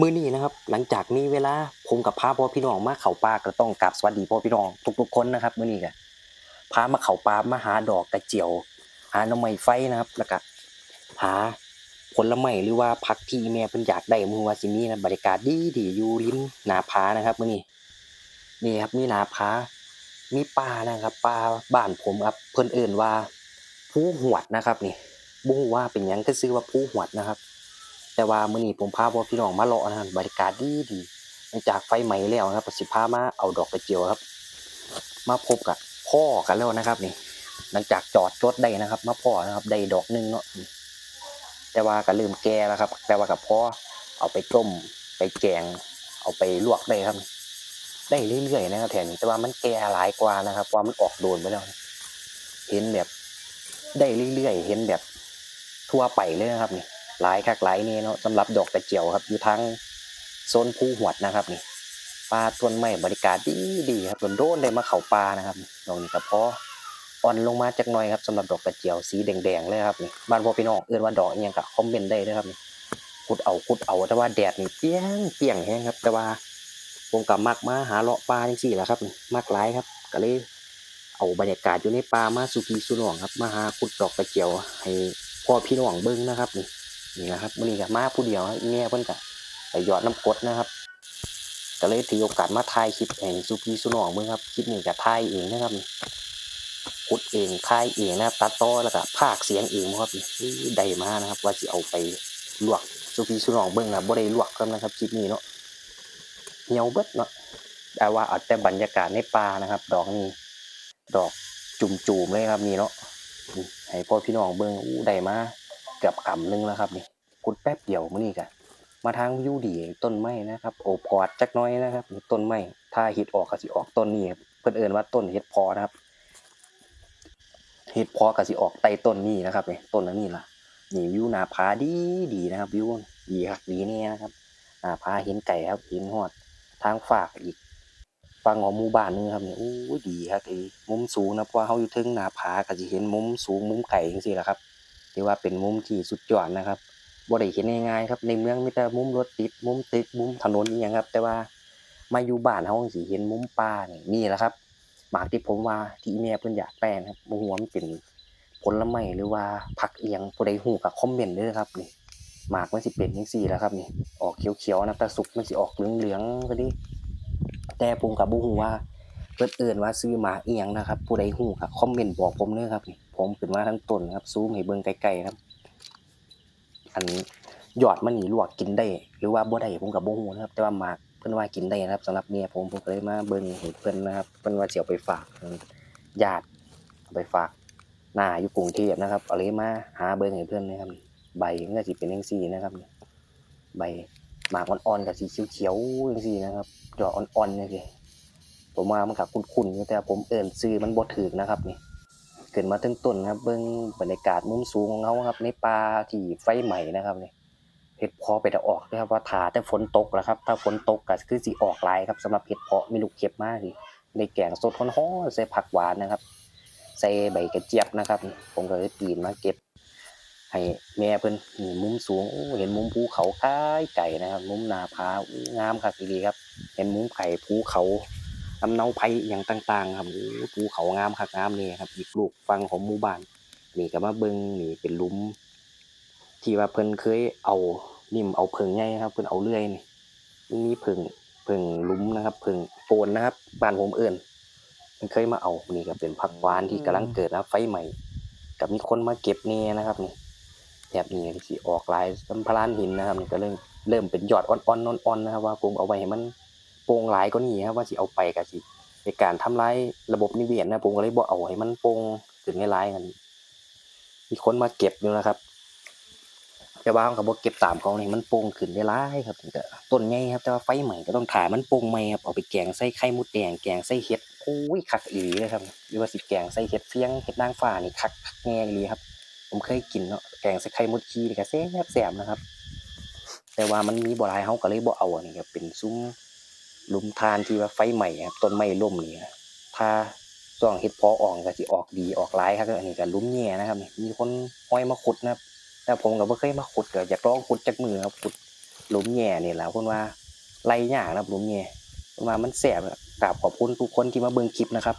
มื้อนี้นะครับ หลังจากมีเวลาผมกับพาพ่อพี่น้องมาเข้าป่าก็ต้องกราบสวัสดีพ่อพี่น้องทุกๆคนนะครับมื้อนี้ก็พามาเข้าป่ามาหาดอกกระเจียว หาหน่อไม้ไฟนะครับแล้วก็หาผลไม้หรือว่าผักที่แม่เพิ่นอยากได้มือว่าสิมีนะบรรยากาศดีดีอยู่ริมหน้าผานะครับมื้อนี้นี่ครับมีหน้าผามีป่านะครับป่าบ้านผมครับเพิ่นเอิ้นว่าภูหวดนะครับนี่บ่ฮู้ว่าเป็นยังก็ชื่อว่าภูหวดนะครับ แต่ว่ามื้อนี้ผมพาพ่อพี่น้องมาเลาะนะครับบรรยากาศดีดีหลังจากไฟไหม้แล้วนะครับสิพามาเอาดอกกระเจียวครับ มาพบกับพ่อกันแล้วนะครับนี่ หลังจากจอดรถได้นะครับ มาพ่อนะครับได้ดอกหนึงเนาะแต่ว่าก็เริ่มแกแล้วครับ แต่ว่ากับพ่อเอาไปต้มไปแกง เอาไปลวกได้ครับ ได้เรื่อยๆนะครับแถวนี้แต่ว่ามันแก่หลายกว่านะครับว่ามันออกโดนไปแล้วเห็นแบบได้เรื่อยๆเห็นแบบทั่วไปเลยนะครับนี่ หลายคักหลายนี่เนาะสำหรับดอกกระเจียวครับอยู่ทางโซนภูหวดนะครับนี่ปลาต้นไม้บริการดีดีครับโดนได้มาเข้าปลานะครับดอกนี้ก็พออ่อนลงมาจักหน่อยครับสำหรับดอกกระเจียวสีแดงๆเลยครับนี่บ้านพ่อพี่น้องเอื้อนว่าดอกอยังก็คอมเมนต์ได้เลยครับนี่ขุดเอาขุดเอาแต่ว่าแดดนี่เปี้ยงเปี้ยงแห้งครับ แต่ว่าผมกับมักมาหาเลาะปลาจังซี่แหละครับนี่มักหลายครับ ก็เลยเอาบรรยากาศอยู่ในป่ามาสุกีสุนองครับมาหาขุดดอกกระเจียวให้พ่อพี่น้องเบิ่งนะครับนี่ นี่นะครับวันนี้ก็มาผู้เดียวแม่เพิ่นก็ไปหยอดน้ำกดนะครับก็เลยถือโอกาสมาถ่ายคลิปให้สุพีสุนองเบิ่งครับคลิปนี้ก็ถ่ายเองนะครับกดเองถ่ายเองนะครับตัดต่อแล้วก็พากย์เสียงเองครับนี่ได้มานะครับ ว่าสิเอาไปลวกสุพีสุนองเบิ่งนะบ่ได้ลวกครับนะครับคลิปนี้เนาะเหี่ยวเบิดเนาะแต่ว่าเอาแต่บรรยากาศในป่านะครับ ดอกนี้ดอกจุ่มๆเลยครับนี่เนาะให้พ่อพี่น้องเบิ่งอู้ได้มา เกือบกำหนึงแล้วครับนี่กุดแป๊บเดียวมื้อนี้ก็มาทางวิวดีต้นไม้นะครับโอบกอดจักหน้อยนะครับต้นไม้ถ้าเห็ดออกก็สิออกต้นนี้เพิ่นเอิ้นว่าต้นเห็ดพอนะครับเห็ดพอก็สิออกใต้ต้นนี้นะครับนี่ต้นอันนี้ล่ะนี่วิวหน้าผาดีดีนะครับวิวดีคักดีแน่นะครับหน้าผาเห็นไก่ครับเห็นฮอดทางฝากอีกฝั่งของหมู่บ้านนึงครับนี่โอ้ดีครับไอ้มุมสูงนะเพราะเฮาอยู่ทึงหน้าผาก็สิเห็นมุมสูงมุมไกลจังซี่ล่ะครับ ถือว่าเป็นมุมที่สุดยอดนะครับบ่ได้เห็นง่ายๆครับในเมืองมีแต่มุมรถติดมุมตึกมุมถนนอหยังครับ แต่ว่ามาอยู่บ้านเฮาสิเห็นมุมป่านี่นี่แหละครับหมากที่ผมว่าที่อีแม่เพิ่นอยากแปลนครับบ่ฮู้ว่ามันเป็นผลไม้หรือว่าผักเอียงผู้ใดฮู้ก็คอมเมนต์เด้อครับนี่หมากมันสิเป็นจังซี่แหละครับนี่ออกเขียวๆนะแต่สุกมันสิออกเหลืองๆพอดีแต่ผมก็บ่ฮู้ว่าเพิ่นเอิ้นว่าซื้อหมาเอียงนะครับ ผู้ใดฮู้ก็คอมเมนต์บอกผมเด้อครับนี่ ผมขึ้นมาทั้งต้นนะครับ ซูมให้เบิ่งใกลๆครับ อันยอดมันนี่ลวกกินได้ หรือว่าบ่ได้ผมก็บ่ฮู้นะครับ แต่ว่าหมากเพิ่นว่ากินได้นะครับสำหรับเมียผมผมก็เลยมาเบิ่งให้เพิ่นนะครับ เพิ่นว่าสิเอาไปฝากญาติเอาไปฝากหน้าอยู่กรุงเทพนะครับเอาเลยมาหาเบิ่งให้เพิ่นนะครับ ใบมันก็สิเป็นจังซี่นะครับ ใบหมากอ่อนๆก็สีเขียวๆจังซี่นะครับยอดอ่อนๆจังซี่ผมว่ามันก็คุ้นๆแต่ผมเอิ้นชื่อมันบ่ถูกนะครับนี่ ขึ้นมาถึงต้นครับเบิ่งบรรยากาศมุมสูงของเขาครับ ในป่าที่ไฟไหม้นะครับเนี่ยเห็ดเพาะไปแต่ออกนะครับว่าถ้าแต่ฝนตกแล้วครับ ถ้าฝนตกก็คือสิออกลายครับสำหรับเห็ดเพาะมีลูกเข็บมากสิในแกงสดฮ้อนๆใส่ผักหวานนะครับ ใส่ใบกระเจี๊ยบนะครับ ผมก็เลยปีนมาเก็บ ให้แม่เพิ่นนี่มุมสูงเห็นมุมภูเขาใกล้ไก่นะครับ มุมนาผา งามคักอีหลีครับ เห็นมุมไก่ภูเขา ลำเนาไผ่อย่างต่าง ๆ ครับโอ้ภูเขางามคักงามเลยครับอีกลูกฟังของหมู่บ้านนี่ก็มาเบิ่งนี่เป็นลุม ที่ว่าเพิ่นเคยเอานิ่มเอาเพิงใหญ่ครับ เพิ่นเอาเลื่อยนี่นมีเพิงเพิงลุมนะครับ เพิงโปนนะครับบ้านผมเอิ้นเพิ่นเคยมาเอานี่ก็เป็นผักหวานที่กำลังเกิดนะไฟใหม่ก็มีคนมาเก็บแน่นะครับนี่แบบนี้สิออกลายสัมพลานหินนะครับนี่ก็เริ่มเริ่มเป็นยอดอ่อนๆอ่อนๆนะครับ ว่าผมเอาไว้ให้มัน โปร่งหลายกว่านี้ครับว่าสิเอาไปก็สิในการทำลายระบบนิเวศนะผมก็เลยบ่เอาให้มันโปร่งขึ้นหลายๆกันมีคนมาเก็บอยู่นะครับแต่ว่าเขาก็บ่เก็บตามเขานี่มันโปร่งขึ้นได้หลายครับก็ต้นใหญ่ครับแต่ว่าไฟใหม่ก็ต้องถ่ามันโปร่งใหม่ครับเอาไปแกงใส่ไข่มุดแดงแกงใส่เห็ดโอ้ยคักอีเลยครับหรือว่าสิแกงใส่เห็ดเฟียงเห็ดนางฟ้านี่คักคักแง่อีหลีครับ ผมเคยกินเนาะแกงใส่ไข่มุดขี้นี่ก็แซ่บแซ่บนะครับ แต่ว่ามันมีบ่หลายเฮาก็เลยบ่เอาอันนี้ครับเป็นซุ้ม หลุมทานที่ว่าไฟใหม่ครับต้นไม้ล่มนี่ถ้าช่วงเฮ็ดเพออ่อกก็สิออกดีออกร้ายครับอันนี้ก็ลุ่มแย่นะครับ มีคนห้อยมาขุดนะครับแต่ผมก็บ่เคยมาขุดก็อยากลองขุดจักมือครับขุดลุ่มแง่นี่แหละคนว่าไล่ยากนะครับลุ่มแง่เพิ่นว่ามันแซ่บครับกราบขอบคุณทุกคนที่มาเบิ่งคลิปนะครับ